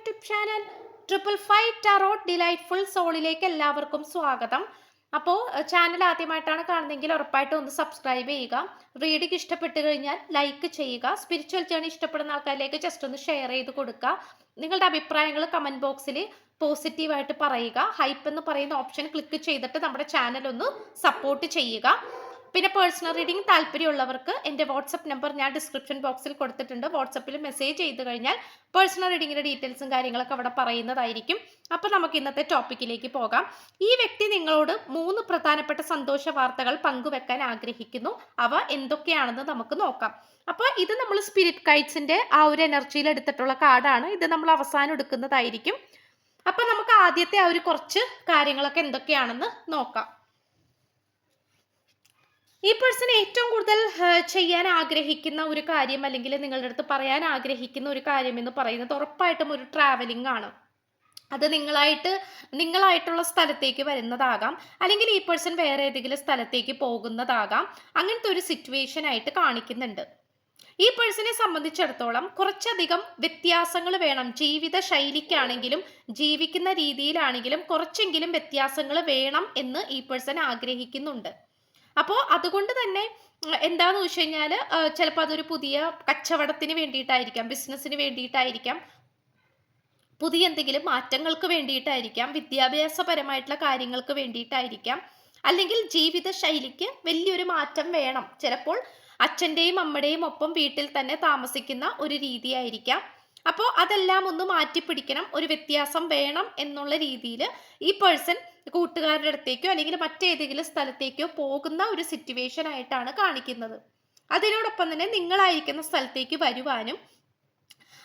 YouTube channel triple five tarot delightful സോളിലേക്ക് എല്ലാവർക്കും സ്വാഗതം. അപ്പോൾ ചാനൽ ആദ്യമായിട്ടാണ് കാണുന്നതെങ്കിൽ ഉറപ്പായിട്ടും ഒന്ന് സബ്സ്ക്രൈബ് ചെയ്യുക. റീഡിങ് ഇഷ്ടപ്പെട്ട് കഴിഞ്ഞാൽ ലൈക്ക് ചെയ്യുക. സ്പിരിച്വൽ ജേണി ഇഷ്ടപ്പെടുന്ന ആൾക്കാരിലേക്ക് ജസ്റ്റ് ഒന്ന് ഷെയർ ചെയ്ത് കൊടുക്കുക. നിങ്ങളുടെ അഭിപ്രായങ്ങൾ കമന്റ് ബോക്സിൽ പോസിറ്റീവായിട്ട് പറയുക. ഹൈപ്പ് എന്ന് പറയുന്ന ഓപ്ഷൻ ക്ലിക്ക് ചെയ്തിട്ട് നമ്മുടെ ചാനൽ ഒന്ന് സപ്പോർട്ട് ചെയ്യുക. പിന്നെ പേഴ്സണൽ റീഡിംഗ് താല്പര്യമുള്ളവർക്ക് എന്റെ വാട്സപ്പ് നമ്പർ ഞാൻ ഡിസ്ക്രിപ്ഷൻ ബോക്സിൽ കൊടുത്തിട്ടുണ്ട്. വാട്സപ്പിൽ മെസ്സേജ് ചെയ്ത് കഴിഞ്ഞാൽ പേഴ്സണൽ റീഡിങ്ങിന്റെ ഡീറ്റെയിൽസും കാര്യങ്ങളൊക്കെ അവിടെ പറയുന്നതായിരിക്കും. അപ്പോൾ നമുക്ക് ഇന്നത്തെ ടോപ്പിക്കിലേക്ക് പോകാം. ഈ വ്യക്തി നിങ്ങളോട് മൂന്ന് പ്രധാനപ്പെട്ട സന്തോഷ വാർത്തകൾ പങ്കുവെക്കാൻ ആഗ്രഹിക്കുന്നു. അവ എന്തൊക്കെയാണെന്ന് നമുക്ക് നോക്കാം. അപ്പോൾ ഇത് നമ്മൾ സ്പിരിറ്റ് കൈറ്റ്സിന്റെ ആ ഒരു എനർജിയിൽ എടുത്തിട്ടുള്ള കാർഡാണ്. ഇത് നമ്മൾ അവസാനം എടുക്കുന്നതായിരിക്കും. അപ്പോൾ നമുക്ക് ആദ്യത്തെ ആ ഒരു കുറച്ച് കാര്യങ്ങളൊക്കെ എന്തൊക്കെയാണെന്ന് നോക്കാം. ഈ പേഴ്സൺ ഏറ്റവും കൂടുതൽ ചെയ്യാൻ ആഗ്രഹിക്കുന്ന ഒരു കാര്യം അല്ലെങ്കിൽ നിങ്ങളുടെ അടുത്ത് പറയാൻ ആഗ്രഹിക്കുന്ന ഒരു കാര്യം എന്ന് പറയുന്നത് ഉറപ്പായിട്ടും ഒരു ട്രാവലിംഗ് ആണ്. അത് നിങ്ങളായിട്ട് നിങ്ങളായിട്ടുള്ള സ്ഥലത്തേക്ക് വരുന്നതാകാം. അല്ലെങ്കിൽ ഈ പേഴ്സൺ വേറെ ഏതെങ്കിലും സ്ഥലത്തേക്ക് പോകുന്നതാകാം. അങ്ങനത്തെ ഒരു സിറ്റുവേഷൻ ആയിട്ട് കാണിക്കുന്നുണ്ട്. ഈ പേഴ്സണെ സംബന്ധിച്ചിടത്തോളം കുറച്ചധികം വ്യത്യാസങ്ങൾ വേണം. ജീവിത ശൈലിക്കാണെങ്കിലും ജീവിക്കുന്ന രീതിയിലാണെങ്കിലും കുറച്ചെങ്കിലും വ്യത്യാസങ്ങൾ വേണം എന്ന് ഈ പേഴ്സൺ ആഗ്രഹിക്കുന്നുണ്ട്. അപ്പോൾ അതുകൊണ്ട് തന്നെ എന്താന്ന് വെച്ച് കഴിഞ്ഞാൽ ചിലപ്പോൾ അതൊരു പുതിയ കച്ചവടത്തിന് വേണ്ടിയിട്ടായിരിക്കാം ബിസിനസ്സിന് വേണ്ടിയിട്ടായിരിക്കാം പുതിയ എന്തെങ്കിലും മാറ്റങ്ങൾക്ക് വേണ്ടിയിട്ടായിരിക്കാം വിദ്യാഭ്യാസപരമായിട്ടുള്ള കാര്യങ്ങൾക്ക് വേണ്ടിയിട്ടായിരിക്കാം അല്ലെങ്കിൽ ജീവിത ശൈലിക്ക് വലിയൊരു മാറ്റം വേണം. ചിലപ്പോൾ അച്ഛന്റെയും അമ്മയുടെയും ഒപ്പം വീട്ടിൽ തന്നെ താമസിക്കുന്ന ഒരു രീതിയായിരിക്കാം. അപ്പോൾ അതെല്ലാം ഒന്ന് മാറ്റിപ്പിടിക്കണം ഒരു വ്യത്യാസം വേണം എന്നുള്ള രീതിയിൽ ഈ പേഴ്സൺ കൂട്ടുകാരുടെ അടുത്തേക്കോ അല്ലെങ്കിൽ മറ്റേതെങ്കിലും സ്ഥലത്തേക്കോ പോകുന്ന ഒരു സിറ്റുവേഷൻ ആയിട്ടാണ് കാണിക്കുന്നത്. അതിനോടൊപ്പം തന്നെ നിങ്ങളായിരിക്കുന്ന സ്ഥലത്തേക്ക് വരുവാനും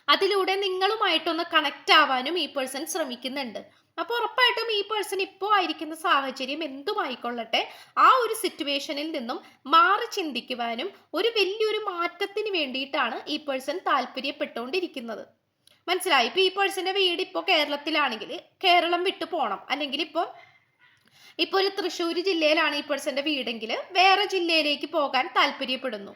അതിലൂടെ നിങ്ങളുമായിട്ടൊന്ന് കണക്ട് ആവാനും ഈ പേഴ്സൺ ശ്രമിക്കുന്നുണ്ട്. അപ്പോൾ ഉറപ്പായിട്ടും ഈ പേഴ്സൺ ഇപ്പോൾ ആയിരിക്കുന്ന സാഹചര്യം എന്തുമായിക്കൊള്ളട്ടെ ആ ഒരു സിറ്റുവേഷനിൽ നിന്നും മാറി ചിന്തിക്കുവാനും ഒരു വലിയൊരു മാറ്റത്തിന് വേണ്ടിയിട്ടാണ് ഈ പേഴ്സൺ താല്പര്യപ്പെട്ടുകൊണ്ടിരിക്കുന്നത്. മനസ്സിലായി? ഇപ്പോൾ ഈ പേഴ്സന്റെ വീട് ഇപ്പോൾ കേരളത്തിലാണെങ്കിൽ കേരളം വിട്ടു പോകണം അല്ലെങ്കിൽ ഇപ്പോൾ ഇപ്പോൾ ഒരു തൃശ്ശൂർ ജില്ലയിലാണ് ഈ പേഴ്സന്റെ വീടെങ്കിൽ വേറെ ജില്ലയിലേക്ക് പോകാൻ താല്പര്യപ്പെടുന്നു.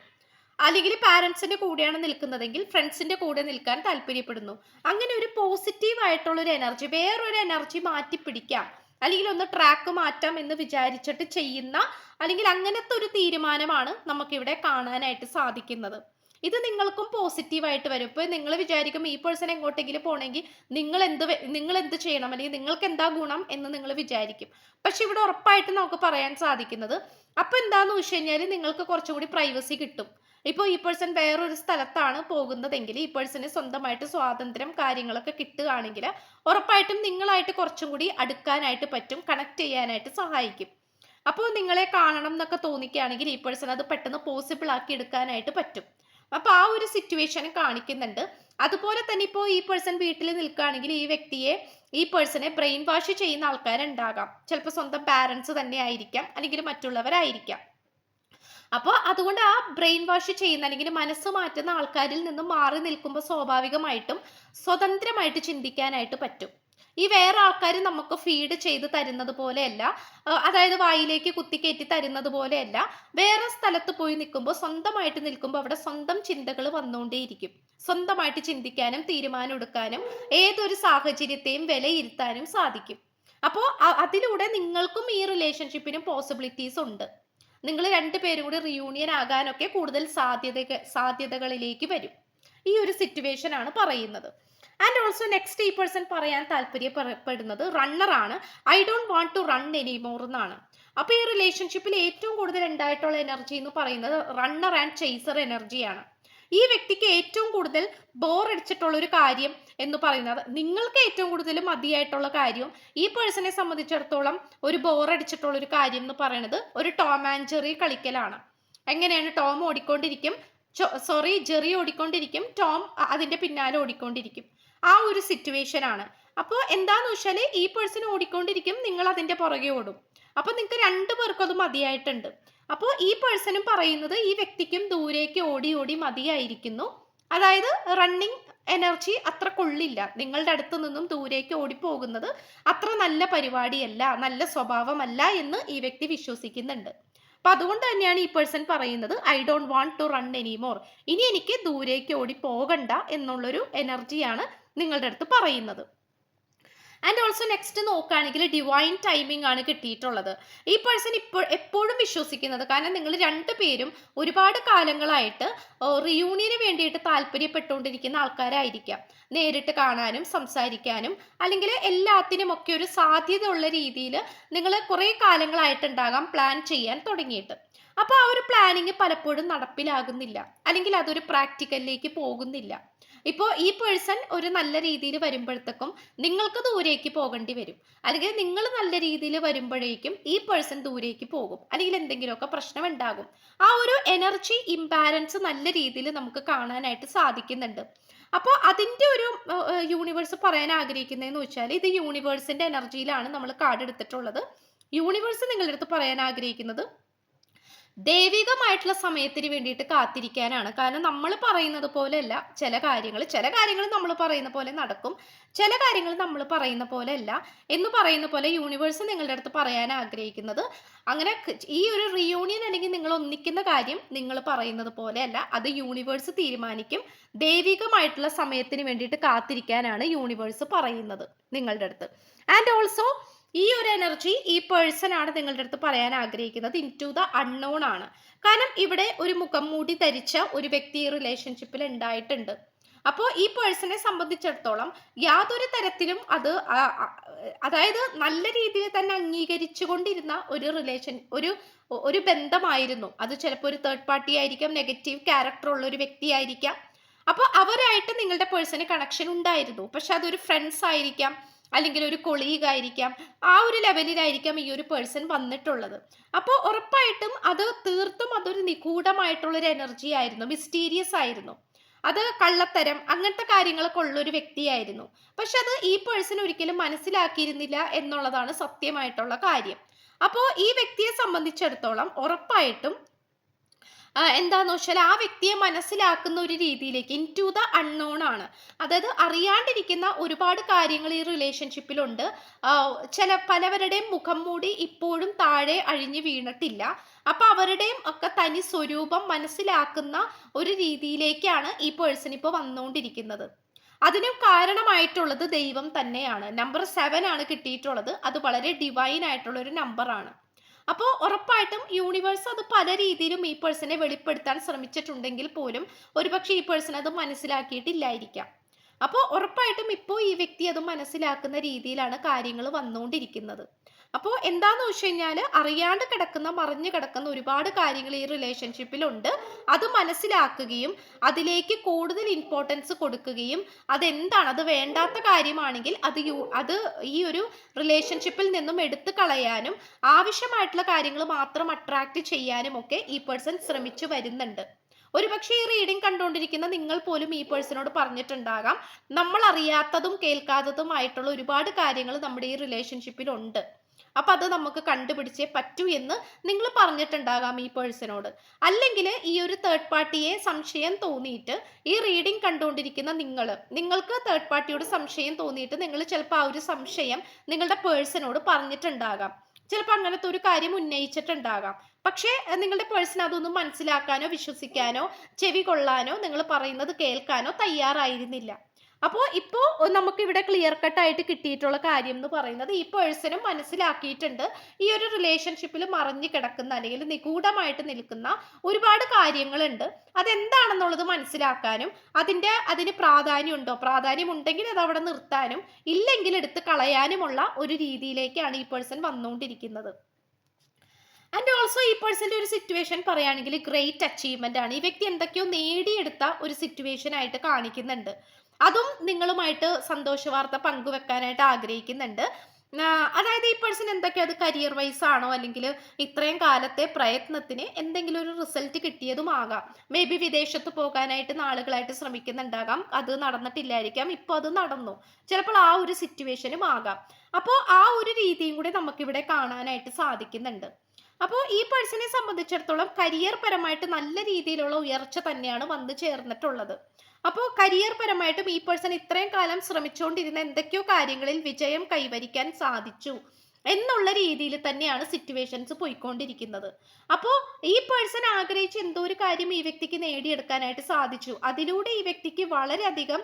അല്ലെങ്കിൽ പാരൻസിന്റെ കൂടെയാണ് നിൽക്കുന്നതെങ്കിൽ ഫ്രണ്ട്സിന്റെ കൂടെ നിൽക്കാൻ താല്പര്യപ്പെടുന്നു. അങ്ങനെ ഒരു പോസിറ്റീവ് ആയിട്ടുള്ള ഒരു എനർജി വേറൊരു എനർജി മാറ്റി പിടിക്കാം അല്ലെങ്കിൽ ഒന്ന് ട്രാക്ക് മാറ്റാം എന്ന് വിചാരിച്ചിട്ട് ചെയ്യുന്ന അല്ലെങ്കിൽ അങ്ങനത്തെ ഒരു തീരുമാനമാണ് നമുക്കിവിടെ കാണാനായിട്ട് സാധിക്കുന്നത്. ഇത് നിങ്ങൾക്കും പോസിറ്റീവായിട്ട് വരും. ഇപ്പോൾ നിങ്ങൾ വിചാരിക്കും ഈ പേഴ്സൺ എങ്ങോട്ടെങ്കിലും പോകണമെങ്കിൽ നിങ്ങൾ എന്ത് നിങ്ങൾ എന്ത് ചെയ്യണം? അല്ലെങ്കിൽ നിങ്ങൾക്ക് എന്താ ഗുണം എന്ന് നിങ്ങൾ വിചാരിക്കും. പക്ഷെ ഇവിടെ ഉറപ്പായിട്ട് നമുക്ക് പറയാൻ സാധിക്കുന്നത് അപ്പോൾ എന്താന്ന് വെച്ച് കഴിഞ്ഞാൽ നിങ്ങൾക്ക് കുറച്ചുകൂടി പ്രൈവസി കിട്ടും. ഇപ്പോൾ ഈ പേഴ്സൺ വേറൊരു സ്ഥലത്താണ് പോകുന്നതെങ്കിൽ ഈ പേഴ്സന് സ്വന്തമായിട്ട് സ്വാതന്ത്ര്യം കാര്യങ്ങളൊക്കെ കിട്ടുകയാണെങ്കിൽ ഉറപ്പായിട്ടും നിങ്ങളായിട്ട് കുറച്ചും കൂടി അടുക്കാനായിട്ട് പറ്റും കണക്ട് ചെയ്യാനായിട്ട് സഹായിക്കും. അപ്പോൾ നിങ്ങളെ കാണണം എന്നൊക്കെ തോന്നിക്കുകയാണെങ്കിൽ ഈ പേഴ്സൺ അത് പെട്ടെന്ന് പോസിബിൾ ആക്കി എടുക്കാനായിട്ട് പറ്റും. അപ്പോൾ ആ ഒരു സിറ്റുവേഷൻ കാണിക്കുന്നുണ്ട്. അതുപോലെ തന്നെ ഇപ്പോൾ ഈ പേഴ്സൺ വീട്ടിൽ നിൽക്കുകയാണെങ്കിൽ ഈ വ്യക്തിയെ ഈ പേഴ്സണെ ബ്രെയിൻ വാഷ് ചെയ്യുന്ന ആൾക്കാരുണ്ടാകാം. ചിലപ്പോൾ സ്വന്തം പാരൻസ് തന്നെ ആയിരിക്കാം അല്ലെങ്കിൽ മറ്റുള്ളവരായിരിക്കാം. അപ്പോൾ അതുകൊണ്ട് ആ ബ്രെയിൻ വാഷ് ചെയ്യുന്ന അല്ലെങ്കിൽ മനസ്സ് മാറ്റുന്ന ആൾക്കാരിൽ നിന്നും മാറി നിൽക്കുമ്പോൾ സ്വാഭാവികമായിട്ടും സ്വതന്ത്രമായിട്ട് ചിന്തിക്കാനായിട്ട് പറ്റും. ഈ വേറെ ആൾക്കാർ നമുക്ക് ഫീഡ് ചെയ്ത് തരുന്നത് പോലെയല്ല. അതായത് വായിലേക്ക് കുത്തിക്കയറ്റി തരുന്നത് പോലെയല്ല. വേറെ സ്ഥലത്ത് പോയി നിൽക്കുമ്പോൾ സ്വന്തമായിട്ട് നിൽക്കുമ്പോൾ അവിടെ സ്വന്തം ചിന്തകൾ വന്നുകൊണ്ടേയിരിക്കും. സ്വന്തമായിട്ട് ചിന്തിക്കാനും തീരുമാനം എടുക്കാനും ഏതൊരു സാഹചര്യത്തെയും വിലയിരുത്താനും സാധിക്കും. അപ്പോൾ അതിലൂടെ നിങ്ങൾക്കും ഈ റിലേഷൻഷിപ്പിനും പോസിബിലിറ്റീസ് ഉണ്ട്. നിങ്ങൾ രണ്ടുപേരും കൂടി റിയൂണിയൻ ആകാനൊക്കെ കൂടുതൽ സാധ്യത സാധ്യതകളിലേക്ക് വരും. ഈ ഒരു സിറ്റുവേഷൻ ആണ് പറയുന്നത്. ആൻഡ് ഓൾസോ നെക്സ്റ്റ് ഈ പേഴ്സൺ പറയാൻ താല്പര്യപ്പെടുന്നത് റണ്ണറാണ് I don't want to run anymore എന്നാണ്. അപ്പോൾ ഈ റിലേഷൻഷിപ്പിൽ ഏറ്റവും കൂടുതൽ ഉണ്ടായിട്ടുള്ള എനർജി എന്ന് പറയുന്നത് റണ്ണർ ആൻഡ് ചേസർ എനർജിയാണ് ഈ വ്യക്തിക്ക് ഏറ്റവും കൂടുതൽ ബോർ അടിച്ചിട്ടുള്ള ഒരു കാര്യം എന്ന് പറയുന്നത് നിങ്ങൾക്ക് ഏറ്റവും കൂടുതൽ മതിയായിട്ടുള്ള കാര്യം ഈ പേഴ്സണെ സംബന്ധിച്ചിടത്തോളം ഒരു ബോർ അടിച്ചിട്ടുള്ള ഒരു കാര്യം എന്ന് പറയുന്നത് ഒരു ടോം ആൻഡ് ജെറി കളിക്കലാണ്. എങ്ങനെയാണ് ടോം ഓടിക്കൊണ്ടിരിക്കും? സോറി ജെറി ഓടിക്കൊണ്ടിരിക്കും. ടോം അതിന്റെ പിന്നാലെ ഓടിക്കൊണ്ടിരിക്കും. ആ ഒരു സിറ്റുവേഷൻ ആണ്. അപ്പോൾ എന്താന്ന് വെച്ചാൽ ഈ പേഴ്സൺ ഓടിക്കൊണ്ടിരിക്കും നിങ്ങൾ അതിന്റെ പുറകെ ഓടും. അപ്പോൾ നിങ്ങൾക്ക് രണ്ടു പേർക്കും അത് മതിയായിട്ടുണ്ട്. അപ്പോൾ ഈ പേഴ്സണും പറയുന്നത് ഈ വ്യക്തിക്കും ദൂരേക്ക് ഓടി ഓടി മതിയായിരിക്കുന്നു. അതായത് റണ്ണിങ് എനർജി അത്ര കൊള്ളില്ല നിങ്ങളുടെ അടുത്ത് നിന്നും ദൂരേക്ക് ഓടിപ്പോകുന്നത് അത്ര നല്ല പരിപാടിയല്ല നല്ല സ്വഭാവമല്ല എന്ന് ഈ വ്യക്തി വിശ്വസിക്കുന്നുണ്ട്. അപ്പൊ അതുകൊണ്ട് തന്നെയാണ് ഈ പേഴ്സൺ പറയുന്നത് I don't want to run anymore ഇനി എനിക്ക് ദൂരേക്ക് ഓടി പോകണ്ട എന്നുള്ളൊരു എനർജിയാണ് നിങ്ങളുടെ അടുത്ത് പറയുന്നത്. ആൻഡ് ഓൾസോ നെക്സ്റ്റ് നോക്കുകയാണെങ്കിൽ ഡിവൈൻ ടൈമിംഗ് ആണ് കിട്ടിയിട്ടുള്ളത്. ഈ പേഴ്സൺ ഇപ്പോൾ എപ്പോഴും വിശ്വസിക്കുന്നത് കാരണം നിങ്ങൾ രണ്ടു പേരും ഒരുപാട് കാലങ്ങളായിട്ട് റിയൂണിയന് വേണ്ടിയിട്ട് താല്പര്യപ്പെട്ടുകൊണ്ടിരിക്കുന്ന ആൾക്കാരായിരിക്കാം. നേരിട്ട് കാണാനും സംസാരിക്കാനും അല്ലെങ്കിൽ എല്ലാത്തിനും ഒക്കെ ഒരു സാധ്യത ഉള്ള രീതിയിൽ നിങ്ങൾ കുറേ കാലങ്ങളായിട്ടുണ്ടാകാം പ്ലാൻ ചെയ്യാൻ തുടങ്ങിയിട്ട്. അപ്പോൾ ആ ഒരു പ്ലാനിങ് പലപ്പോഴും നടപ്പിലാകുന്നില്ല. അല്ലെങ്കിൽ അതൊരു പ്രാക്ടിക്കലിലേക്ക് പോകുന്നില്ല. ഇപ്പോൾ ഈ പേഴ്സൺ ഒരു നല്ല രീതിയിൽ വരുമ്പോഴത്തേക്കും നിങ്ങൾക്ക് ദൂരേക്ക് പോകേണ്ടി വരും. അല്ലെങ്കിൽ നിങ്ങൾ നല്ല രീതിയിൽ വരുമ്പോഴേക്കും ഈ പേഴ്സൺ ദൂരേക്ക് പോകും. അല്ലെങ്കിൽ എന്തെങ്കിലുമൊക്കെ പ്രശ്നം ഉണ്ടാകും. ആ ഒരു എനർജി ഇംബാലൻസ് നല്ല രീതിയിൽ നമുക്ക് കാണാനായിട്ട് സാധിക്കുന്നുണ്ട്. അപ്പോൾ അതിന്റെ ഒരു യൂണിവേഴ്സ് പറയാൻ ആഗ്രഹിക്കുന്നതെന്ന് വെച്ചാൽ ഇത് യൂണിവേഴ്സിന്റെ എനർജിയിലാണ് നമ്മൾ കാർഡ് എടുത്തിട്ടുള്ളത്. യൂണിവേഴ്സ് നിങ്ങളുടെ അടുത്ത് പറയാൻ ആഗ്രഹിക്കുന്നത് ദൈവികമായിട്ടുള്ള സമയത്തിന് വേണ്ടിയിട്ട് കാത്തിരിക്കാനാണ്. കാരണം നമ്മൾ പറയുന്നത് പോലെയല്ല ചില കാര്യങ്ങൾ ചില കാര്യങ്ങൾ നമ്മൾ പറയുന്ന പോലെ നടക്കും ചില കാര്യങ്ങൾ നമ്മൾ പറയുന്ന പോലെ അല്ല എന്ന് പറയുന്ന പോലെ യൂണിവേഴ്സ് നിങ്ങളുടെ അടുത്ത് പറയാൻ ആഗ്രഹിക്കുന്നത്. അങ്ങനെ ഈ ഒരു റിയൂണിയൻ അല്ലെങ്കിൽ നിങ്ങൾ ഒന്നിക്കുന്ന കാര്യം നിങ്ങൾ പറയുന്നത് പോലെയല്ല അത് യൂണിവേഴ്സ് തീരുമാനിക്കും. ദൈവികമായിട്ടുള്ള സമയത്തിന് വേണ്ടിയിട്ട് കാത്തിരിക്കാനാണ് യൂണിവേഴ്സ് പറയുന്നത് നിങ്ങളുടെ അടുത്ത്. ആൻഡ് ഓൾസോ ഈ ഒരു എനർജി ഈ പേഴ്സൺ ആണ് നിങ്ങളുടെ അടുത്ത് പറയാൻ ആഗ്രഹിക്കുന്നത്. ഇൻ ടു ദ അൺനോൺ ആണ്. കാരണം ഇവിടെ ഒരു മുഖം മൂടി ധരിച്ച ഒരു വ്യക്തി റിലേഷൻഷിപ്പിൽ ഉണ്ടായിട്ടുണ്ട്. അപ്പോൾ ഈ പേഴ്സണെ സംബന്ധിച്ചിടത്തോളം യാതൊരു തരത്തിലും അത് അതായത് നല്ല രീതിയിൽ തന്നെ അംഗീകരിച്ചുകൊണ്ടിരുന്ന ഒരു റിലേഷൻ ഒരു ഒരു ബന്ധമായിരുന്നു. അത് ചിലപ്പോൾ ഒരു തേർഡ് പാർട്ടി ആയിരിക്കാം നെഗറ്റീവ് ക്യാരക്ടർ ഉള്ള ഒരു വ്യക്തിയായിരിക്കാം അപ്പോൾ അവരായിട്ട് നിങ്ങളുടെ പേഴ്സണ് കണക്ഷൻ ഉണ്ടായിരുന്നു. പക്ഷെ അതൊരു ഫ്രണ്ട്സ് ആയിരിക്കാം. അല്ലെങ്കിൽ ഒരു കൊളീഗ് ആയിരിക്കാം ആ ഒരു ലെവലിലായിരിക്കാം ഈ ഒരു പേഴ്സൺ വന്നിട്ടുള്ളത്. അപ്പോൾ ഉറപ്പായിട്ടും അത് തീർത്തും അതൊരു നിഗൂഢമായിട്ടുള്ളൊരു എനർജി ആയിരുന്നു മിസ്റ്റീരിയസ് ആയിരുന്നു. അത് കള്ളത്തരം അങ്ങനത്തെ കാര്യങ്ങളൊക്കെ ഉള്ളൊരു വ്യക്തിയായിരുന്നു. പക്ഷെ അത് ഈ പേഴ്സൺ ഒരിക്കലും മനസ്സിലാക്കിയിരുന്നില്ല എന്നുള്ളതാണ് സത്യമായിട്ടുള്ള കാര്യം. അപ്പോൾ ഈ വ്യക്തിയെ സംബന്ധിച്ചിടത്തോളം ഉറപ്പായിട്ടും എന്താന്ന് വെച്ചാൽ ആ വ്യക്തിയെ മനസ്സിലാക്കുന്ന ഒരു രീതിയിലേക്ക് ഇൻ ടു ദ അൺനോൺ ആണ്. അതായത് അറിയാണ്ടിരിക്കുന്ന ഒരുപാട് കാര്യങ്ങൾ ഈ റിലേഷൻഷിപ്പിലുണ്ട് ചില പലവരുടെയും മുഖം മൂടി ഇപ്പോഴും താഴെ അഴിഞ്ഞു വീണിട്ടില്ല. അപ്പൊ അവരുടെയും ഒക്കെ തനി സ്വരൂപം മനസ്സിലാക്കുന്ന ഒരു രീതിയിലേക്കാണ് ഈ പേഴ്സൺ ഇപ്പോൾ വന്നുകൊണ്ടിരിക്കുന്നത്. അതിനും കാരണമായിട്ടുള്ളത് ദൈവം തന്നെയാണ്. നമ്പർ സെവൻ ആണ് കിട്ടിയിട്ടുള്ളത്. അത് വളരെ ഡിവൈൻ ആയിട്ടുള്ള ഒരു നമ്പറാണ് അപ്പോൾ ഉറപ്പായിട്ടും യൂണിവേഴ്സ് അത് പല രീതിയിലും ഈ പേഴ്സണെ വെളിപ്പെടുത്താൻ ശ്രമിച്ചിട്ടുണ്ടെങ്കിൽ പോലും ഒരുപക്ഷെ ഈ പേഴ്സൺ അത് മനസ്സിലാക്കിയിട്ടില്ലായിരിക്കാം. അപ്പോൾ ഉറപ്പായിട്ടും ഇപ്പോൾ ഈ വ്യക്തി അത് മനസ്സിലാക്കുന്ന രീതിയിലാണ് കാര്യങ്ങൾ വന്നുകൊണ്ടിരിക്കുന്നത്. അപ്പോൾ എന്താന്ന് വെച്ച് കഴിഞ്ഞാൽ അറിയാണ്ട് കിടക്കുന്ന മറിഞ്ഞു കിടക്കുന്ന ഒരുപാട് കാര്യങ്ങൾ ഈ റിലേഷൻഷിപ്പിലുണ്ട് അത് മനസ്സിലാക്കുകയും അതിലേക്ക് കൂടുതൽ ഇമ്പോർട്ടൻസ് കൊടുക്കുകയും അതെന്താണ് അത് വേണ്ടാത്ത കാര്യമാണെങ്കിൽ അത് യു അത് ഈ ഒരു റിലേഷൻഷിപ്പിൽ നിന്നും എടുത്തു കളയാനും ആവശ്യമായിട്ടുള്ള കാര്യങ്ങൾ മാത്രം അട്രാക്റ്റ് ചെയ്യാനും ഒക്കെ ഈ പേഴ്സൺ ശ്രമിച്ചു വരുന്നുണ്ട്. ഒരുപക്ഷെ ഈ റീഡിംഗ് കണ്ടുകൊണ്ടിരിക്കുന്ന നിങ്ങൾ പോലും ഈ പേഴ്സണോട് പറഞ്ഞിട്ടുണ്ടാകാം. നമ്മൾ അറിയാത്തതും കേൾക്കാത്തതുമായിട്ടുള്ള ഒരുപാട് കാര്യങ്ങൾ നമ്മുടെ ഈ റിലേഷൻഷിപ്പിൽ ഉണ്ട് അപ്പൊ അത് നമുക്ക് കണ്ടുപിടിച്ചേ പറ്റൂ എന്ന് നിങ്ങൾ പറഞ്ഞിട്ടുണ്ടാകാം ഈ പേഴ്സണോട്. അല്ലെങ്കിൽ ഈ ഒരു തേർഡ് പാർട്ടിയെ സംശയം തോന്നിയിട്ട് ഈ റീഡിംഗ് കണ്ടുകൊണ്ടിരിക്കുന്ന നിങ്ങൾ നിങ്ങൾക്ക് തേർഡ് പാർട്ടിയോട് സംശയം തോന്നിയിട്ട് നിങ്ങൾ ചിലപ്പോൾ ആ ഒരു സംശയം നിങ്ങളുടെ പേഴ്സണോട് പറഞ്ഞിട്ടുണ്ടാകാം. ചിലപ്പോൾ അങ്ങനത്തെ ഒരു കാര്യം ഉന്നയിച്ചിട്ടുണ്ടാകാം. പക്ഷേ നിങ്ങളുടെ പേഴ്സൺ അതൊന്നും മനസ്സിലാക്കാനോ വിശ്വസിക്കാനോ ചെവി കൊള്ളാനോ നിങ്ങൾ പറയുന്നത് കേൾക്കാനോ തയ്യാറായിരുന്നില്ല. അപ്പോൾ ഇപ്പോൾ നമുക്കിവിടെ ക്ലിയർ കട്ടായിട്ട് കിട്ടിയിട്ടുള്ള കാര്യം എന്ന് പറയുന്നത് ഈ പേഴ്സണും മനസ്സിലാക്കിയിട്ടുണ്ട്. ഈ ഒരു റിലേഷൻഷിപ്പിൽ മറിഞ്ഞു കിടക്കുന്ന അല്ലെങ്കിൽ നിഗൂഢമായിട്ട് നിൽക്കുന്ന ഒരുപാട് കാര്യങ്ങളുണ്ട്. അതെന്താണെന്നുള്ളത് മനസ്സിലാക്കാനും അതിന്റെ അതിന് പ്രാധാന്യം ഉണ്ടോ പ്രാധാന്യം ഉണ്ടെങ്കിൽ അത് അവിടെ നിർത്താനും ഇല്ലെങ്കിൽ എടുത്ത് കളയാനുമുള്ള ഒരു രീതിയിലേക്കാണ് ഈ പേഴ്സൺ വന്നുകൊണ്ടിരിക്കുന്നത്. ആൻഡ് ഓൾസോ ഈ പേഴ്സന്റെ ഒരു സിറ്റുവേഷൻ പറയുകയാണെങ്കിൽ ഗ്രേറ്റ് അച്ചീവ്മെന്റ് ആണ്. ഈ വ്യക്തി എന്തൊക്കെയോ നേടിയെടുത്ത ഒരു സിറ്റുവേഷൻ ആയിട്ട് കാണിക്കുന്നുണ്ട്. അതും നിങ്ങളുമായിട്ട് സന്തോഷ വാർത്ത പങ്കുവെക്കാനായിട്ട് ആഗ്രഹിക്കുന്നുണ്ട്. അതായത് ഈ പേഴ്സൺ എന്തൊക്കെ അത് കരിയർ വൈസ് ആണോ അല്ലെങ്കിൽ ഇത്രയും കാലത്തെ പ്രയത്നത്തിന് എന്തെങ്കിലും ഒരു റിസൾട്ട് കിട്ടിയതുമാകാം മേ ബി വിദേശത്ത് പോകാനായിട്ട് നാളുകളായിട്ട് ശ്രമിക്കുന്നുണ്ടാകാം. അത് നടന്നിട്ടില്ലായിരിക്കാം. ഇപ്പോൾ അത് നടന്നു. ചിലപ്പോൾ ആ ഒരു സിറ്റുവേഷനും ആകാം. അപ്പോൾ ആ ഒരു രീതിയും കൂടി നമുക്കിവിടെ കാണാനായിട്ട് സാധിക്കുന്നുണ്ട്. അപ്പോൾ ഈ പേഴ്സണെ സംബന്ധിച്ചിടത്തോളം കരിയർ പരമായിട്ട് നല്ല രീതിയിലുള്ള ഉയർച്ച തന്നെയാണ് വന്നു ചേർന്നിട്ടുള്ളത്. അപ്പോൾ കരിയർ പരമായിട്ടും ഈ പേഴ്സൺ ഇത്രയും കാലം ശ്രമിച്ചുകൊണ്ടിരുന്ന എന്തൊക്കെയോ കാര്യങ്ങളിൽ വിജയം കൈവരിക്കാൻ സാധിച്ചു എന്നുള്ള രീതിയിൽ തന്നെയാണ് സിറ്റുവേഷൻസ് പോയിക്കൊണ്ടിരിക്കുന്നത്. അപ്പോൾ ഈ പേഴ്സൺ ആഗ്രഹിച്ച എന്തോ ഒരു കാര്യം ഈ വ്യക്തിക്ക് നേടിയെടുക്കാനായിട്ട് സാധിച്ചു. അതിലൂടെ ഈ വ്യക്തിക്ക് വളരെയധികം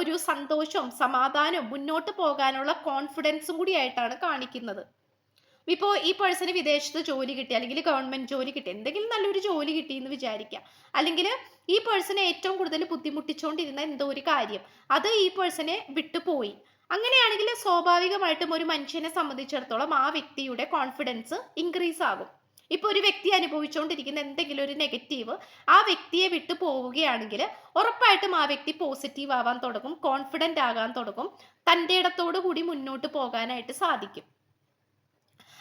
ഒരു സന്തോഷവും സമാധാനവും മുന്നോട്ട് പോകാനുള്ള കോൺഫിഡൻസും കൂടി ആയിട്ടാണ് കാണിക്കുന്നത്. ഇപ്പോൾ ഈ പേഴ്സണ് വിദേശത്ത് ജോലി കിട്ടി അല്ലെങ്കിൽ ഗവൺമെന്റ് ജോലി കിട്ടി എന്തെങ്കിലും നല്ലൊരു ജോലി കിട്ടി എന്ന് വിചാരിക്കുക അല്ലെങ്കിൽ ഈ പേഴ്സണെ ഏറ്റവും കൂടുതൽ ബുദ്ധിമുട്ടിച്ചുകൊണ്ടിരുന്ന എന്തോ ഒരു കാര്യം അത് ഈ പേഴ്സണെ വിട്ടുപോയി. അങ്ങനെയാണെങ്കിൽ സ്വാഭാവികമായിട്ടും ഒരു മനുഷ്യനെ സംബന്ധിച്ചിടത്തോളം ആ വ്യക്തിയുടെ കോൺഫിഡൻസ് ഇൻക്രീസ് ആകും. ഇപ്പൊ ഒരു വ്യക്തി അനുഭവിച്ചുകൊണ്ടിരിക്കുന്ന എന്തെങ്കിലും ഒരു നെഗറ്റീവ് ആ വ്യക്തിയെ വിട്ടു പോവുകയാണെങ്കിൽ ഉറപ്പായിട്ടും ആ വ്യക്തി പോസിറ്റീവ് ആവാൻ തുടങ്ങും കോൺഫിഡന്റ് ആകാൻ തുടങ്ങും തന്റെ ഇടത്തോടു കൂടി മുന്നോട്ട് പോകാനായിട്ട് സാധിക്കും.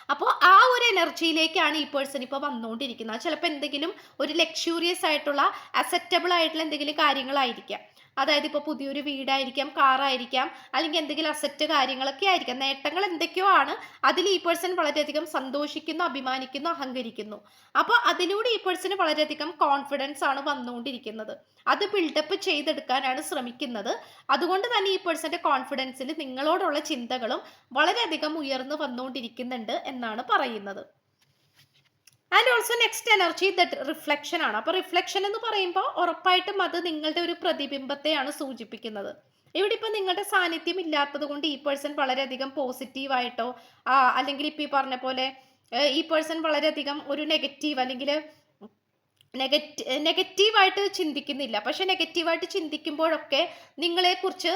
അപ്പോൾ ആ ഒരു എനർജിയിലേക്കാണ് ഈ പേഴ്സൺ ഇപ്പോൾ വന്നുകൊണ്ടിരിക്കുന്നത് ചിലപ്പോൾ എന്തെങ്കിലും ഒരു ലക്ഷൂറിയസ് ആയിട്ടുള്ള അസെപ്റ്റബിൾ ആയിട്ടുള്ള എന്തെങ്കിലും കാര്യങ്ങളായിരിക്കാം. അതായത് ഇപ്പോൾ പുതിയൊരു വീടായിരിക്കാം കാറായിരിക്കാം അല്ലെങ്കിൽ എന്തെങ്കിലും അസറ്റ് കാര്യങ്ങളൊക്കെ ആയിരിക്കാം നേട്ടങ്ങൾ എന്തൊക്കെയോ ആണ്. അതിൽ ഈ പേഴ്സൺ വളരെയധികം സന്തോഷിക്കുന്നു അഭിമാനിക്കുന്നു അഹങ്കരിക്കുന്നു. അപ്പോൾ അതിലൂടെ ഈ പേഴ്സണ് വളരെയധികം കോൺഫിഡൻസ് ആണ് വന്നുകൊണ്ടിരിക്കുന്നത്. അത് ബിൽഡപ്പ് ചെയ്തെടുക്കാനാണ് ശ്രമിക്കുന്നത്. അതുകൊണ്ട് തന്നെ ഈ പേഴ്സന്റെ കോൺഫിഡൻസിൽ നിങ്ങളോടുള്ള ചിന്തകളും വളരെയധികം ഉയർന്നു വന്നുകൊണ്ടിരിക്കുന്നുണ്ട് എന്നാണ് പറയുന്നത്. And also next energy that reflection ആണ്. അപ്പോൾ റിഫ്ലക്ഷൻ എന്ന് പറയുമ്പോൾ ഉറപ്പായിട്ടും അത് നിങ്ങളുടെ ഒരു പ്രതിബിംബത്തെയാണ് സൂചിപ്പിക്കുന്നത്. ഇവിടെ ഇപ്പം നിങ്ങളുടെ സാന്നിധ്യം ഇല്ലാത്തത് കൊണ്ട് ഈ പേഴ്സൺ വളരെയധികം പോസിറ്റീവായിട്ടോ അല്ലെങ്കിൽ ഇപ്പം ഈ പറഞ്ഞ പോലെ ഈ പേഴ്സൺ വളരെയധികം ഒരു നെഗറ്റീവ് അല്ലെങ്കിൽ നെഗറ്റി നെഗറ്റീവായിട്ട് ചിന്തിക്കുന്നില്ല. പക്ഷെ നെഗറ്റീവായിട്ട് ചിന്തിക്കുമ്പോഴൊക്കെ നിങ്ങളെ കുറിച്ച്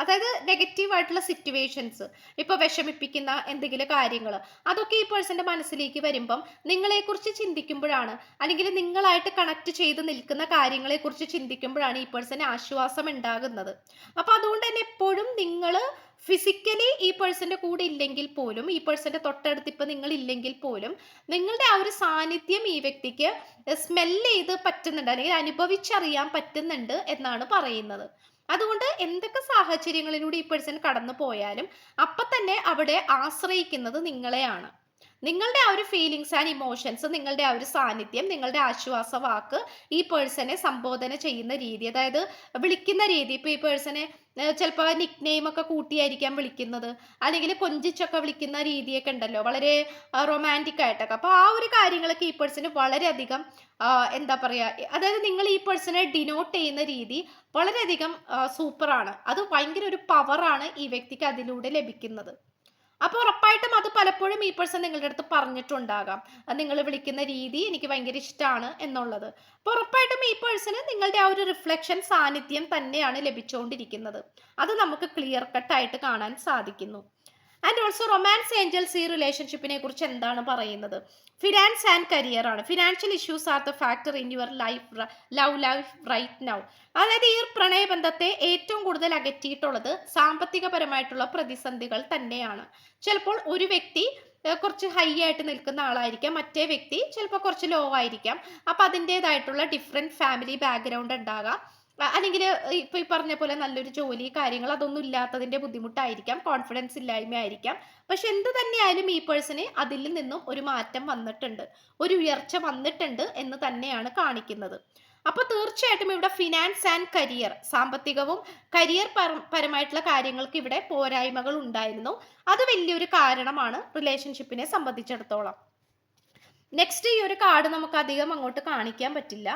അതായത് നെഗറ്റീവായിട്ടുള്ള സിറ്റുവേഷൻസ് ഇപ്പോൾ വിഷമിപ്പിക്കുന്ന എന്തെങ്കിലും കാര്യങ്ങൾ അതൊക്കെ ഈ പേഴ്സന്റെ മനസ്സിലേക്ക് വരുമ്പം നിങ്ങളെക്കുറിച്ച് ചിന്തിക്കുമ്പോഴാണ് അല്ലെങ്കിൽ നിങ്ങളായിട്ട് കണക്ട് ചെയ്ത് നിൽക്കുന്ന കാര്യങ്ങളെ കുറിച്ച് ചിന്തിക്കുമ്പോഴാണ് ഈ പേഴ്സന് ആശ്വാസം ഉണ്ടാകുന്നത്. അപ്പോൾ അതുകൊണ്ട് തന്നെ എപ്പോഴും നിങ്ങൾ ഫിസിക്കലി ഈ പേഴ്സന്റെ കൂടെ ഇല്ലെങ്കിൽ പോലും ഈ പേഴ്സന്റെ തൊട്ടടുത്ത് ഇപ്പം നിങ്ങൾ ഇല്ലെങ്കിൽ പോലും നിങ്ങളുടെ ആ ഒരു സാന്നിധ്യം ഈ വ്യക്തിക്ക് സ്മെല്ല് ചെയ്ത് പറ്റുന്നുണ്ട് അല്ലെങ്കിൽ അനുഭവിച്ചറിയാൻ പറ്റുന്നുണ്ട് എന്നാണ് പറയുന്നത്. അതുകൊണ്ട് എന്തൊക്കെ സാഹചര്യങ്ങളിലൂടെ ഈ പേഴ്സൺ കടന്നു പോയാലും അപ്പം തന്നെ അവിടെ ആശ്രയിക്കുന്നത് നിങ്ങളെയാണ്. നിങ്ങളുടെ ആ ഒരു ഫീലിങ്സ് ആൻഡ് ഇമോഷൻസ് നിങ്ങളുടെ ആ ഒരു സാന്നിധ്യം നിങ്ങളുടെ ആശ്വാസ വാക്ക് ഈ പേഴ്സണെ സംബോധന ചെയ്യുന്ന രീതി അതായത് വിളിക്കുന്ന രീതി. ഇപ്പോൾ ഈ പേഴ്സണെ ചിലപ്പോൾ നിക് നെയിം ഒക്കെ കൂട്ടിയായിരിക്കാം വിളിക്കുന്നത്. അല്ലെങ്കിൽ കൊഞ്ചിച്ചൊക്കെ വിളിക്കുന്ന രീതിയൊക്കെ ഉണ്ടല്ലോ വളരെ റൊമാന്റിക് ആയിട്ടൊക്കെ. അപ്പോൾ ആ ഒരു കാര്യങ്ങളൊക്കെ ഈ പേഴ്സണ് വളരെയധികം എന്താ പറയുക അതായത് നിങ്ങൾ ഈ പേഴ്സണെ ഡിനോട്ട് ചെയ്യുന്ന രീതി വളരെയധികം സൂപ്പറാണ് അത് ഭയങ്കര ഒരു പവറാണ് ഈ വ്യക്തിക്ക് അതിലൂടെ ലഭിക്കുന്നത്. അപ്പോൾ ഉറപ്പായിട്ടും അത് പലപ്പോഴും ഈ പേഴ്സൺ നിങ്ങളുടെ അടുത്ത് പറഞ്ഞിട്ടുണ്ടാകാം. നിങ്ങൾ വിളിക്കുന്ന രീതി എനിക്ക് ഭയങ്കര ഇഷ്ടമാണ് എന്നുള്ളത്. അപ്പോൾ ഉറപ്പായിട്ടും ഈ പേഴ്സണ് നിങ്ങളുടെ ആ ഒരു റിഫ്ലക്ഷൻ സാന്നിധ്യം തന്നെയാണ് ലഭിച്ചുകൊണ്ടിരിക്കുന്നത് അത് നമുക്ക് ക്ലിയർ കട്ടായിട്ട് കാണാൻ സാധിക്കുന്നു. ആൻഡ് ഓൾസോ റൊമാൻസ് ഏഞ്ചൽസ് ഈ റിലേഷൻഷിപ്പിനെ കുറിച്ച് എന്താണ് പറയുന്നത്? ഫിനാൻസ് ആൻഡ് കരിയർ ആണ്. Financial issues are the factor in your life love life right now അതായത് ഈ പ്രണയബന്ധത്തെ ഏറ്റവും കൂടുതൽ അകറ്റിയിട്ടുള്ളത് സാമ്പത്തികപരമായിട്ടുള്ള പ്രതിസന്ധികൾ തന്നെയാണ്. ചിലപ്പോൾ ഒരു വ്യക്തി കുറച്ച് ഹൈ ആയിട്ട് നിൽക്കുന്ന ആളായിരിക്കാം. മറ്റേ വ്യക്തി ചിലപ്പോൾ കുറച്ച് ലോ ആയിരിക്കാം. അപ്പം അതിന്റെതായിട്ടുള്ള ഡിഫറെന്റ് ഫാമിലി ബാക്ക്ഗ്രൗണ്ട് ഉണ്ടാകാം. അല്ലെങ്കിൽ ഇപ്പൊ ഈ പറഞ്ഞ പോലെ നല്ലൊരു ജോലി കാര്യങ്ങൾ അതൊന്നും ഇല്ലാത്തതിന്റെ ബുദ്ധിമുട്ടായിരിക്കാം കോൺഫിഡൻസ് ഇല്ലായ്മ ആയിരിക്കാം പക്ഷെ എന്ത് തന്നെയായാലും ഈ പേഴ്സണ് അതിൽ നിന്നും ഒരു മാറ്റം വന്നിട്ടുണ്ട് ഒരു ഉയർച്ച വന്നിട്ടുണ്ട് എന്ന് തന്നെയാണ് കാണിക്കുന്നത്. അപ്പൊ തീർച്ചയായിട്ടും ഇവിടെ ഫിനാൻസ് ആൻഡ് കരിയർ സാമ്പത്തികവും കരിയർ പരമായിട്ടുള്ള കാര്യങ്ങൾക്ക് ഇവിടെ പോരായ്മകൾ ഉണ്ടായിരുന്നു. അത് വലിയൊരു കാരണമാണ് റിലേഷൻഷിപ്പിനെ സംബന്ധിച്ചിടത്തോളം. നെക്സ്റ്റ് ഈ ഒരു കാർഡ് നമുക്ക് അധികം അങ്ങോട്ട് കാണിക്കാൻ പറ്റില്ല.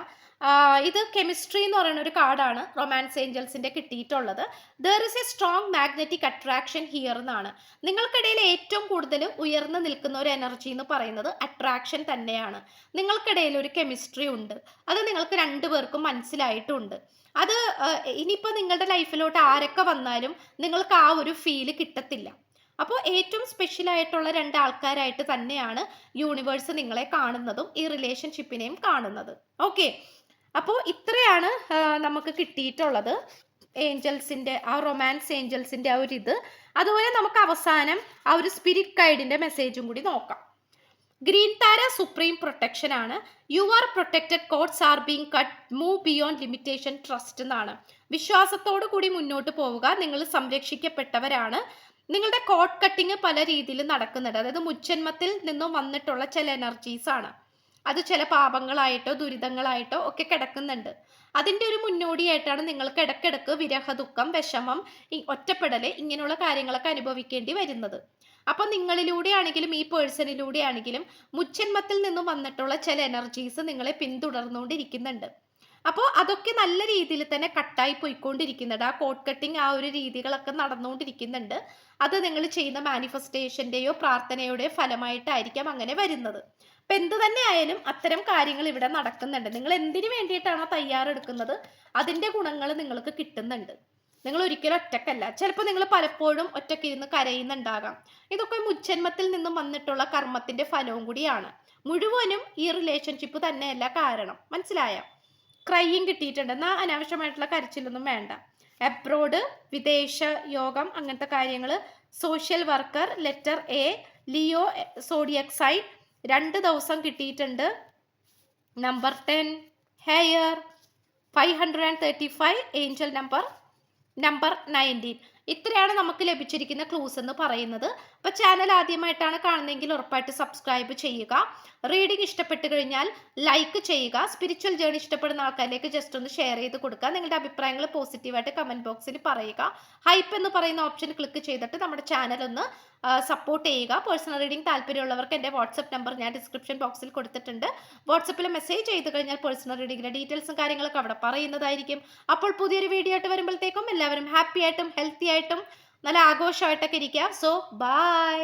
ഇത് കെമിസ്ട്രി എന്ന് പറയുന്ന ഒരു കാർഡാണ് റൊമാൻസ് ഏഞ്ചൽസിന്റെ കിട്ടിയിട്ടുള്ളത്. There is a strong magnetic attraction here എന്നാണ്. നിങ്ങൾക്കിടയിൽ ഏറ്റവും കൂടുതൽ ഉയർന്നു നിൽക്കുന്ന ഒരു എനർജി എന്ന് പറയുന്നത് അട്രാക്ഷൻ തന്നെയാണ്. നിങ്ങൾക്കിടയിൽ ഒരു കെമിസ്ട്രി ഉണ്ട്. അത് നിങ്ങൾക്ക് രണ്ടുപേർക്കും മനസ്സിലായിട്ടുണ്ട്. അത് ഇനിയിപ്പോൾ നിങ്ങളുടെ ലൈഫിലോട്ട് ആരൊക്കെ വന്നാലും നിങ്ങൾക്ക് ആ ഒരു ഫീൽ കിട്ടത്തില്ല. അപ്പോൾ ഏറ്റവും സ്പെഷ്യൽ ആയിട്ടുള്ള രണ്ട് ആൾക്കാരായിട്ട് തന്നെയാണ് യൂണിവേഴ്സ് നിങ്ങളെ കാണുന്നതും ഈ റിലേഷൻഷിപ്പിനെയും കാണുന്നത്. ഓക്കെ അപ്പോൾ ഇത്രയാണ് നമുക്ക് കിട്ടിയിട്ടുള്ളത്. ഏഞ്ചൽസിന്റെ ആ റൊമാൻസ് ഏഞ്ചൽസിന്റെ ആ ഒരു ഇത്. അതുപോലെ നമുക്ക് അവസാനം ആ ഒരു സ്പിരിറ്റ് ഗൈഡിന്റെ മെസ്സേജും കൂടി നോക്കാം. ഗ്രീൻ താര സുപ്രീം പ്രൊട്ടക്ഷൻ ആണ്. You are protected cords are being cut move beyond limitation trust എന്നാണ്. വിശ്വാസത്തോടു കൂടി മുന്നോട്ട് പോവുക. നിങ്ങൾ സംരക്ഷിക്കപ്പെട്ടവരാണ്. നിങ്ങളുടെ കോഡ് കട്ടിങ് പല രീതിയിൽ നടക്കുന്നുണ്ട്. അതായത് മുച്ചന്മത്തിൽ നിന്നും വന്നിട്ടുള്ള ചില എനർജീസ് ആണ്. അത് ചില പാപങ്ങളായിട്ടോ ദുരിതങ്ങളായിട്ടോ ഒക്കെ കിടക്കുന്നുണ്ട്. അതിന്റെ ഒരു മുന്നോടിയായിട്ടാണ് നിങ്ങൾക്ക് ഇടക്കിടക്ക് വിരഹ ദുഃഖം വിഷമം ഒറ്റപ്പെടൽ ഇങ്ങനെയുള്ള കാര്യങ്ങളൊക്കെ അനുഭവിക്കേണ്ടി വരുന്നത്. അപ്പോൾ നിങ്ങളിലൂടെ ആണെങ്കിലും ഈ പേഴ്സണിലൂടെ ആണെങ്കിലും മുച്ചന്മത്തിൽ നിന്നും വന്നിട്ടുള്ള ചില എനർജീസ് നിങ്ങളെ പിന്തുടർന്നുകൊണ്ടിരിക്കുന്നുണ്ട്. അപ്പോൾ അതൊക്കെ നല്ല രീതിയിൽ തന്നെ കട്ടായി പോയിക്കൊണ്ടിരിക്കുന്നുണ്ട്. ആ കോട്ട് കട്ടിങ് ആ ഒരു രീതികളൊക്കെ നടന്നുകൊണ്ടിരിക്കുന്നുണ്ട്. അത് നിങ്ങൾ ചെയ്യുന്ന മാനിഫെസ്റ്റേഷന്റെയോ പ്രാർത്ഥനയുടെയോ ഫലമായിട്ടായിരിക്കാം അങ്ങനെ വരുന്നത്. അപ്പം എന്ത് തന്നെ ആയാലും അത്തരം കാര്യങ്ങൾ ഇവിടെ നടക്കുന്നുണ്ട്. നിങ്ങൾ എന്തിനു വേണ്ടിയിട്ടാണോ തയ്യാറെടുക്കുന്നത്? അതിന്റെ ഗുണങ്ങൾ നിങ്ങൾക്ക് കിട്ടുന്നുണ്ട്. നിങ്ങൾ ഒരിക്കലും ഒറ്റക്കല്ല. ചിലപ്പോൾ നിങ്ങൾ പലപ്പോഴും ഒറ്റയ്ക്ക് ഇരുന്ന് കരയുന്നുണ്ടാകാം. ഇതൊക്കെ മുജ്ജന്മത്തിൽ നിന്നും വന്നിട്ടുള്ള കർമ്മത്തിന്റെ ഫലവും കൂടിയാണ്. മുഴുവനും ഈ റിലേഷൻഷിപ്പ് തന്നെയല്ല കാരണം. മനസ്സിലായ? ക്രൈയും കിട്ടിയിട്ടുണ്ട്. എന്നാൽ അനാവശ്യമായിട്ടുള്ള കരച്ചിലൊന്നും വേണ്ട. അബ്രോഡ് വിദേശ യോഗം അങ്ങനത്തെ കാര്യങ്ങൾ social worker letter A Leo zodiac sign രണ്ട് ദിവസം കിട്ടിയിട്ടുണ്ട്. Number ten here five hundred and thirty five angel number number nineteen ഇത്രയാണ് നമുക്ക് ലഭിച്ചിരിക്കുന്ന ക്ലൂസ് എന്ന് പറയുന്നത്. അപ്പോൾ ചാനൽ ആദ്യമായിട്ടാണ് കാണുന്നതെങ്കിൽ ഉറപ്പായിട്ട് സബ്സ്ക്രൈബ് ചെയ്യുക. റീഡിംഗ് ഇഷ്ടപ്പെട്ട് കഴിഞ്ഞാൽ ലൈക്ക് ചെയ്യുക. സ്പിരിച്വൽ ജേണി ഇഷ്ടപ്പെടുന്ന ആൾക്കാരിലേക്ക് ജസ്റ്റ് ഒന്ന് ഷെയർ ചെയ്ത് കൊടുക്കുക. നിങ്ങളുടെ അഭിപ്രായങ്ങൾ പോസിറ്റീവായിട്ട് കമന്റ് ബോക്സിൽ പറയുക. ഹൈപ്പ് എന്ന് പറയുന്ന ഓപ്ഷൻ ക്ലിക്ക് ചെയ്തിട്ട് നമ്മുടെ ചാനൽ ഒന്ന് സപ്പോർട്ട് ചെയ്യുക. പേഴ്സണൽ റീഡിംഗ് താല്പര്യമുള്ളവർക്ക് എന്റെ വാട്സപ്പ് നമ്പർ ഞാൻ ഡിസ്ക്രിപ്ഷൻ ബോക്സിൽ കൊടുത്തിട്ടുണ്ട്. വാട്സപ്പിൽ മെസ്സേജ് ചെയ്ത് കഴിഞ്ഞാൽ പേഴ്സണൽ റീഡിങ്ങിന്റെ ഡീറ്റെയിൽസും കാര്യങ്ങളൊക്കെ അവിടെ പറയുന്നതായിരിക്കും. അപ്പോൾ പുതിയൊരു വീഡിയോ ആയിട്ട് വരുമ്പോഴത്തേക്കും എല്ലാവരും ഹാപ്പി ആയിട്ടും ഹെൽത്തി ആയിട്ടും നല്ല ആഘോഷമായിട്ടൊക്കെ ഇരിക്കാം. So by